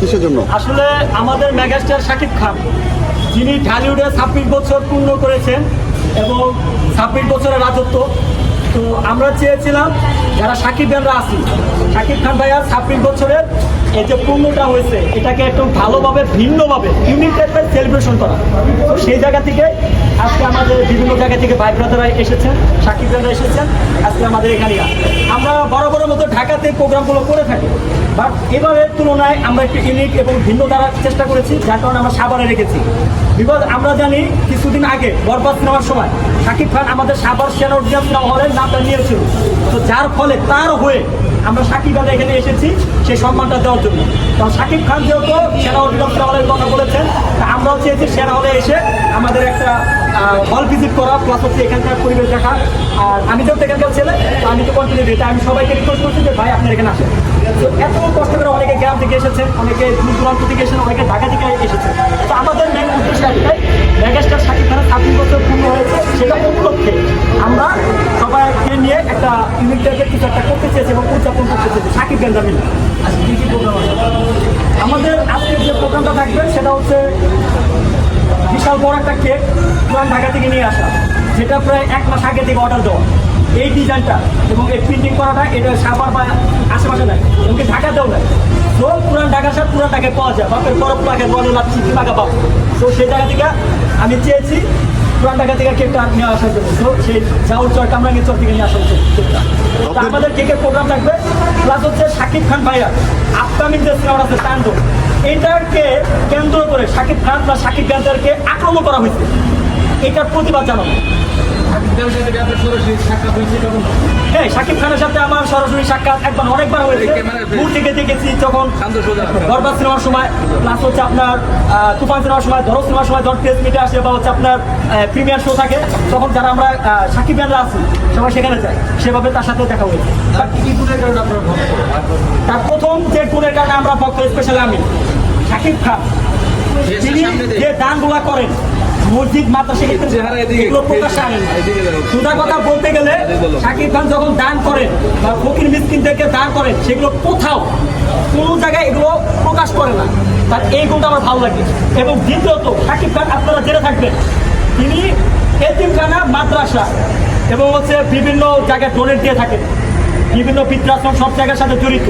কিসের জন্য? আসলে আমাদের মেগাস্টার শাকিব খান, যিনি ঢালিউডে ছাব্বিশ বছর পূর্ণ করেছেন এবং ছাব্বিশ বছরের রাজত্ব তো আমরা চেয়েছিলাম যারা সাকিব খানরা আছি। সাকিব খান ভাইয়া ছাব্বিশ বছরের এই যে পূর্ণটা হয়েছে, এটাকে একটু ভালোভাবে, ভিন্নভাবে ইউনিক টাইপের সেলিব্রেশন করা। তো সেই জায়গা থেকে আজকে আমাদের বিভিন্ন জায়গা থেকে ভাই ব্রাদাররা এসেছেন, সাকিব খানরা এসেছেন, আজকে আমাদের এখানে আমরা বড় বড় মতো ঢাকাতে প্রোগ্রামগুলো করে থাকি। বাট এবারের তুলনায় আমরা একটু ইউনিক এবং ভিন্ন দ্বারা চেষ্টা করেছি, যার কারণে আমরা সাবারে রেখেছি। বিকজ আমরা জানি, কিছুদিন আগে বরবাদ নেওয়ার সময় শাকিব খান আমাদের সাবার সেনা অডিয়ান্স হলের নামটা নিয়েছিল। তো যার ফলে তার হয়ে আমরা সাকিব খান এখানে এসেছি সেই সম্মানটা দেওয়ার জন্য। কারণ সাকিব খান যেহেতু সেনা অডিয়ান্স হলের কথা বলেছেন, তা আমরাও চেয়েছি সেনা হলে এসে আমাদের একটা হল ভিজিট করা প্লাস হচ্ছে এখানকার পরিবেশ দেখা। আর আমি যেহেতু এখানকার ছেলে আমি তো কন্টিনিউ দিই। আমি সবাইকে রিকোয়েস্ট করছি যে, ভাই, আপনার এখানে আসেন। এত কষ্ট করে অনেকে গ্রাম থেকে এসেছেন, অনেকে দূর দূরান্ত থেকে এসেছেন, অনেকে ঢাকা থেকে এসেছেন। তো আমাদের মেন উদ্দেশ্য একটাই, মেগাস্টার শাকিব খানের ছাব্বিশ বছর পূর্ণ হয়েছে, সেটা উপলক্ষে আমরা নিয়ে একটা ইউনিট টাইপের কিছু একটা করতে চেয়েছি এবং উদযাপন করতে চেয়েছি। সাকিব আজকে কী কী প্রোগ্রাম আমাদের আজকে যে প্রোগ্রামটা থাকবে সেটা হচ্ছে বিশাল বড় একটা কেক পুরান ঢাকা থেকে নিয়ে আসা যেটা প্রায় এক মাস আগে থেকে অর্ডার দেওয়া। এই ডিজাইনটা এবং এই প্রিন্টিং করাটা এটা সাবার বা আশেপাশে নাই এমনকি ঢাকাতেও নাই। তো পুরান ঢাকার সাথে পুরান ঢাকায় পাওয়া যায়। বাপের বরফ লাগে বলে লাচ্ছি টাকা পাবো তো সেই জায়গা থেকে আমি চেয়েছি পুরান ঢাকা থেকে কেকটা নিয়ে আসার জন্য। তো সেই জাউর চর কামরাঙ্গের চর থেকে নিয়ে আসা হচ্ছে কেকটা আমাদের কেকের প্রোগ্রাম থাকবে প্লাস হচ্ছে শাকিব খান ভাইয়া আপকামিং যে সিনেমাটা আছে তাণ্ডব এটাকে কেন্দ্র করে শাকিব খান বা শাকিব গান্ধারকে আক্রমণ করা হয়েছে। এটার প্রতিবাদ জানাব। হ্যাঁ খানের সাথে আমার সরাসরি সাক্ষাৎ একবার অনেকবার হয়েছে। দূর থেকে দেখেছি যখন বরবাদ সিনেমার সময় প্লাস হচ্ছে আপনার তুফান সিনেমার সময় ধরো সিনেমার সময় যখন প্রেস মিটে আসে বা হচ্ছে আপনার প্রিমিয়ার শো থাকে তখন যারা আমরা সাকিব আছি সবাই সেখানে যাই সেভাবে তার সাথে দেখা হয়েছে। তার প্রথম যে গুণের কারণে আমরা ভক্ত স্পেশালি আমি শাকিব খান। তিনি যে দানগুলা করেন মসজিদ মাদ্রাসা এগুলো প্রকাশ্যে আনেন। সোজা কথা বলতে গেলে শাকিব খান যখন দান করেন বা ফকির মিসকিনদেরকে দান করেন সেগুলো কোথাও কোনো জায়গায় এগুলো প্রকাশ করে না। তার এই গুণটা আমার ভালো লাগে। এবং দ্বিতীয়ত শাকিব খান আপনারা জেনে থাকবেন তিনি এতিমখানা মাদ্রাসা এবং হচ্ছে বিভিন্ন জায়গায় ডোনেট দিয়ে থাকেন। বিভিন্ন বৃদ্ধাশ্রম সব জায়গার সাথে জড়িত।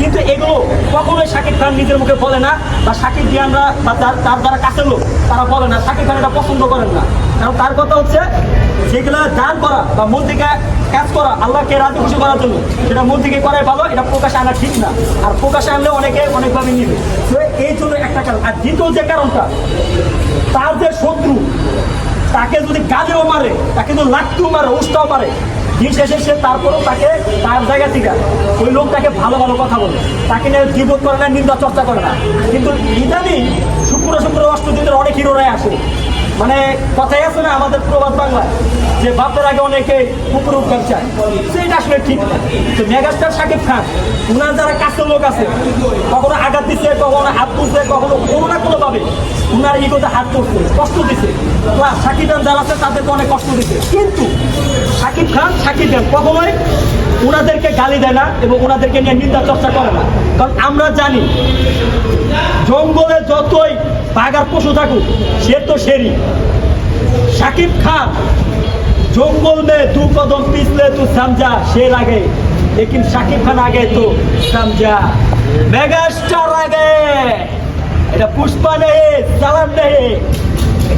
কিন্তু এগুলো কখনোই শাকিব খান নিজের মুখে বলে না বা শাকিব জিয়ানরা বা তার তার যারা কাছের লোক, তারা বলে না। শাকিব খান এটা পছন্দ করেন না। কারণ তার কথা হচ্ছে, যেগুলো দান করা বা মন থেকে কাজ করা আল্লাহকে রাজি খুশি করার জন্য, সেটা মন থেকে করাই ভালো, এটা প্রকাশে আনা ঠিক না। আর প্রকাশে আনলে অনেকে অনেকভাবে নিবে। তো এই জন্য একটা কারণ। আর দ্বিতীয় যে কারণটা তাকে যদি গাজেও মারে, তাকে যদি লাট্টু মারে, উস্তাও মারে, দিন শেষে সে তারপরেও তাকে তার জায়গা থেকে ওই লোক তাকে ভালো ভালো কথা বলে। তাকে নিয়ে জীবন করে না, নিন্দা চর্চা করে না। কিন্তু ইদানিং শুক্র শুক্র অষ্টদিনের অনেক হিরোরাই আসে। মানে কথাই আছে না, আমাদের প্রবাদ বাংলায়, যে বাপের আগে অনেকে কুকুর উৎকার চায়। সেটা আসলে ঠিক না। তো মেগাস্টার শাকিব খান, উনার যারা কাছের লোক আছে, কখনো আঘাত দিচ্ছে কখনো হাত তুলছে, কখনো কোনো না কোনো ভাবে উনার ইগোতে হাত তুলছে, কষ্ট দিছে। প্লাস শাকিব খান যারা আছে, তাদেরকে অনেক কষ্ট দিছে। কিন্তু শাকিব খান শাকিব খান কখনোই ওনাদেরকে গালি দেয় না এবং ওনাদেরকে নিয়ে নিন্দা চর্চা করে না। কারণ আমরা জানি, জঙ্গলে যতই বাগার পশু থাকুক, সে তো সেরি সাকিব খান, জঙ্গল মে দু কদম পিছলে তু সামজা, সে লাগে। লেকিন সাকিব খান আগে তো সামজা। মেগাস্টার আগে। এটা পুষ্পা নেই চালান নেই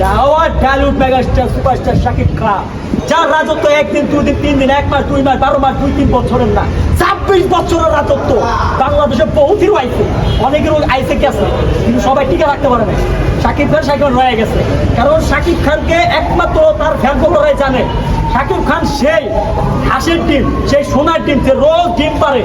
আওয়াজ মেগাস্টার সুপারস্টার শাকিব খান যার রাজত্ব একদিন দুই দিন তিন দিন এক মাস, দুই মাস, বারো মাস, দুই, তিন বছরের না। ছাব্বিশ বছরের রাজত্ব। বাংলাদেশে বহুত হিরো আইছে অনেকেরও আইসে গেছে কিন্তু সবাই টিকে রাখতে পারে না। শাকিব খান শাকিব রয়ে গেছে। কারণ শাকিব খানকে একমাত্র তার ফ্যান ফলোয়ারাই জানে। শাকিব খান সেই হাসির টিম সেই সোনার টিম যে রোজ ডিম পারে।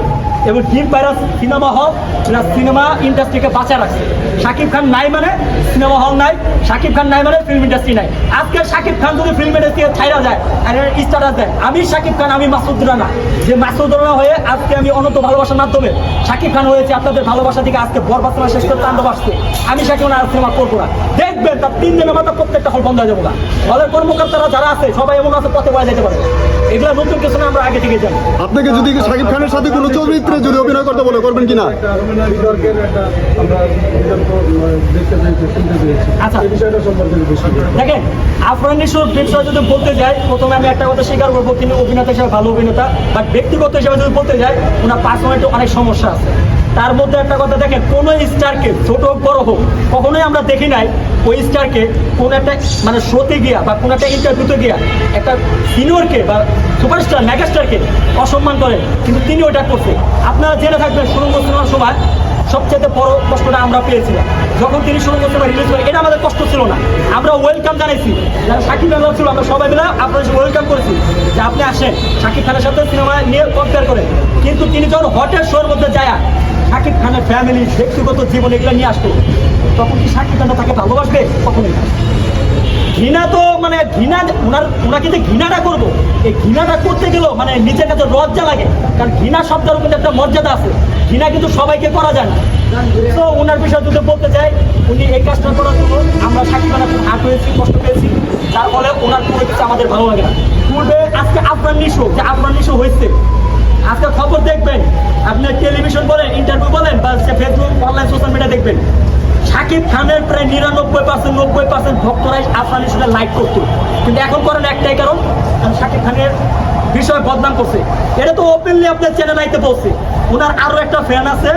এবং ডিম পায়রা সিনেমা হল এরা সিনেমা ইন্ডাস্ট্রিকে বাঁচা রাখছে। শাকিব খান নাই মানে সিনেমা হল নাই, শাকিব খান নাই মানে ফিল্ম ইন্ডাস্ট্রি নাই। আজকে শাকিব খান যদি ফিল্ম ইন্ডাস্ট্রি ছাইরা যায়, আর স্টারাস দেয়, আমি শাকিব খান, আমি মাসুদ রানা। যে মাসুদ রানা হয়ে আজকে আমি অনন্ত ভালোবাসার মাধ্যমে শাকিব খান হয়েছে, আপনাদের ভালোবাসা থেকে আজকে বরবাদ সিনেমা শেষ করে তাণ্ডব আসছে। আমি শাকিব খান আর সিনেমা করব না। দেখবেন, তার তিন দিনের মাথা প্রত্যেকটা হল বন্ধ হয়ে যাব না হলের কর্মকর্তারা যারা আছে, সবাই এমন আছে, পথে বয়ে যেতে পারে। এগুলো নতুন কিছু না আমরা আগে থেকে জানি। আপনাকে যদি শাকিব খানের সাথে কোনো চরিত্র যদি অভিনয় করতে বলে করবেন কিনা? আচ্ছা। দেখেন আফরান নিশোর বিষয়ে যদি বলতে যাই প্রথমে আমি একটা কথা স্বীকার করব তিনি অভিনেতা হিসেবে ভালো অভিনেতা বাট ব্যক্তিগত হিসেবে যদি বলতে যাই ওনার পার্সোনালিটি অনেক সমস্যা আছে। তার মধ্যে একটা কথা দেখেন, কোন স্টারকে ছোট হোক বড় হোক, কখনোই আমরা দেখি নাই ওই স্টারকে কোন একটা মানে শোতে গিয়া বা কোন একটা ইন্টারভিউতে গিয়া একটা সিনিয়রকে বা সুপারস্টার মেগাস্টারকে অসম্মান করে, কিন্তু তিনি ওইটা করছে। আপনারা জেনে থাকবেন সুরঙ্গ সিনেমার সময় সবচেয়ে বড় কষ্টটা আমরা পেয়েছিলাম। যখন তিনি সুরঙ্গ সিনেমা রিলিজ করেন, এটা আমাদের কষ্ট ছিল না। আমরা ওয়েলকাম জানাইছি। যারা সাকিব খান ছিল, আমরা সবাই মিলে আপনাদের ওয়েলকাম করেছি যে আপনি আসেন। সাকিব খানের সাথে সিনেমা নিয়ে কম্পেয়ার করেন। কিন্তু তিনি যখন হোটেল শোর মধ্যে যায় সাকিব খানের ফ্যামিলি ব্যক্তিগত জীবন এগুলো নিয়ে আসতো। তখন কি সাকিব খানটা তাকে ভালোবাসবে? কখনোই না। ঘৃণা তো মানে ঘৃণা, ওনার, ওনাকে যে ঘৃণাটা করব, এই ঘৃণাটা করতে গেলেও মানে নিজের কাছে লজ্জা লাগে। কারণ ঘৃণা শব্দের কিন্তু একটা মর্যাদা আছে। ঘৃণা কিন্তু সবাইকে করা যায় না। তো ওনার বিষয়ে যদি বলতে চাই উনি এই কাজটা করার জন্য আমরা সাকিব খানের হাট হয়েছি কষ্ট পেয়েছি। যার ফলে ওনার পুরো কিছু আমাদের ভালো লাগে না। পূর্বে আজকে আফরান নিশো, যে আফরান নিশো হয়েছে আজকে খবর দেখবেন। আপনার টেলিভিশন বলেন ইন্টারভিউ বলেন, বা ফেসবুক অনলাইন সোশ্যাল মিডিয়া দেখবেন। শাকিব খানের প্রায় নিরানব্বই পার্সেন্ট নব্বই পার্সেন্ট ভক্তরাই আসানি নিশোকে লাইক করতো। কিন্তু এখন করেন একটাই কারণ সাকিব খানের বিষয় বদনাম করছে। এটা তো ওপেনলি আপনার চ্যানেল আইতে বলছে। ওনার আরও একটা ফ্যান আছে।